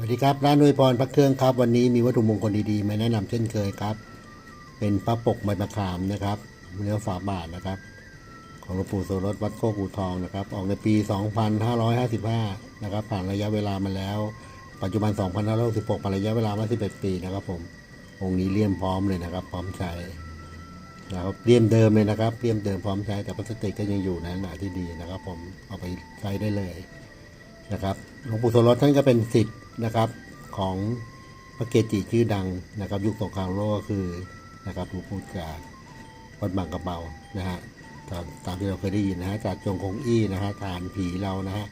สวัสดีครับร้านอวยพรพระเครื่องครับ วันนี้มีวัตถุมงคลดีๆมาแนะนำเช่นเคยครับ เป็นพระปกใบมะขามนะครับเนื้อฝาบาทนะครับ ของหลวงปู่โสรสวัดโคกูทองนะครับ ออกในปี 2555 นะครับ ผ่านระยะเวลามาแล้ว ปัจจุบัน 2566ผ่านระยะเวลามา 11 ปีนะครับ ผมองค์นี้เลี่ยมพร้อมเลยนะครับ พร้อมใช้นะครับเลี่ยมเดิมเลยนะครับเลี่ยมเดิมพร้อมใช้แต่พลาสติกก็ยังอยู่ในขนาดที่ดีนะครับ ผมเอาไปใช้ได้เลย นะครับหลวงปู่โสรสท่านก็เป็นสิทธิ์นะครับของพระเกจิชื่อดังนะครับยุคสงครามโลกก็คือนะครับหลวงปู่จากวัดบางกระเบานะฮะตามตามที่เราเคยได้ยินนะฮะจากจงคงอี้นะฮะทารผีเรานะฮะ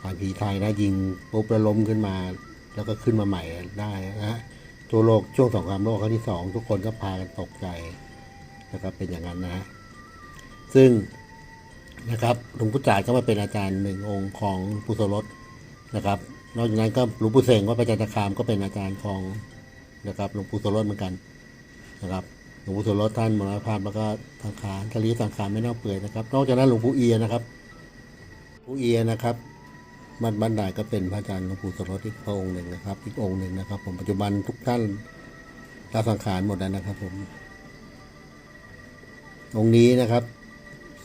ทารผีไทยนะยิงปุ๊บแล้วล้มขึ้นมา แล้วก็ขึ้นมาใหม่ได้นะฮะทั่วโลกช่วงสงครามโลกครั้งที่สองทุกคนก็พากันตกใจนะครับเป็นอย่างนั้นนะฮะซึ่ง นะครับหลวงปู่จาดก็มาเป็นอาจารย์หนึ่งองค์ของปุโสรสนะครับ นอกจากนั้นก็หลวงปู่เสงวัดประจันตคามก็เป็นอาจารย์ของนะครับหลวงปู่โสรสเหมือนกันนะครับหลวงปู่โสรสท่านมรณภาพแล้วก็สังขารทะลีสังขารไม่เน่าเปื่อยนะครับ นอกจากนั้นหลวงปู่เอียนะครับปู่เอียนะครับบ้านบ้านดาก็เป็นพระอาจารย์หลวงปู่โสรสอีกพระองค์หนึ่งนะครับ อีกองค์หนึ่งนะครับ ผมปัจจุบันทุกท่านลาสังขารหมดแล้วนะครับผมองค์นี้นะครับ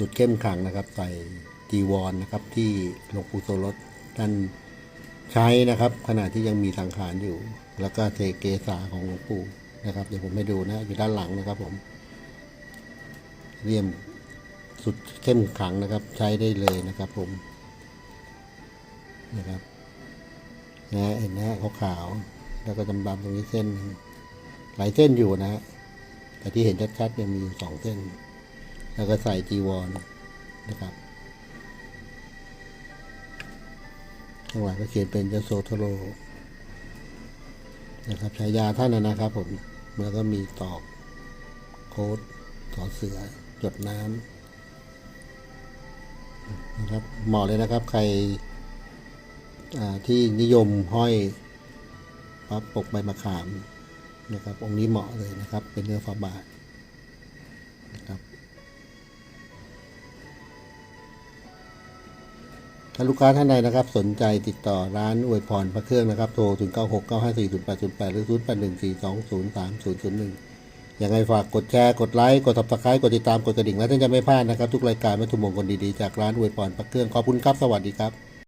สุดเข้มขังนะครับ ใส่จีวรนนะครับที่หลวงปู่โสรสท่านใช้นะครับ ขณะที่ยังมีสังขารอยู่ แล้วก็เทเกษาของหลวงปู่นะครับ เดี๋ยวผมให้ดูนะอยู่ด้านหลังนะครับผมเรียมสุดเข้มขังนะครับ ใช้ได้เลยนะครับ ผมนะครับนะเห็นนะขาวๆแล้วก็ดำๆตรงนี้เส้นหนึ่งหลายเส้นอยู่นะฮะแต่ที่เห็นชัดๆยังมีอยู่สองเส้น แล้วก็ใส่จีวรนนะครับข้างหลังก็เขียนเป็นเจาโซโทโรนะครับฉายาท่านนะครับผมแล้วก็มีตอกโค้ดต่อเสือหยดน้ำนะครับเหมาะเลยนะครับใครที่นิยมห้อยพระปกใบมะขามนะครับ องค์นี้เหมาะเลยนะครับ เป็นเนื้อฝาบาทนะครับ ถ้าลูกค้าท่านใดนะครับ สนใจติดต่อร้านอวยพรพระเครื่องนะครับ โทร 0 9 6 9 5 4 0 8 0 8 หรือ 0 8 1 4 2 0 3 0 0 1 ยังไงฝากกดแชร์ กดไลค์ กด subscribe กดติดตาม กดกระดิ่ง แล้วท่านจะไม่พลาดนะครับ ทุกรายการวัตถุมงคลดีๆ จากร้านอวยพรพระเครื่อง ขอบคุณครับ สวัสดีครับ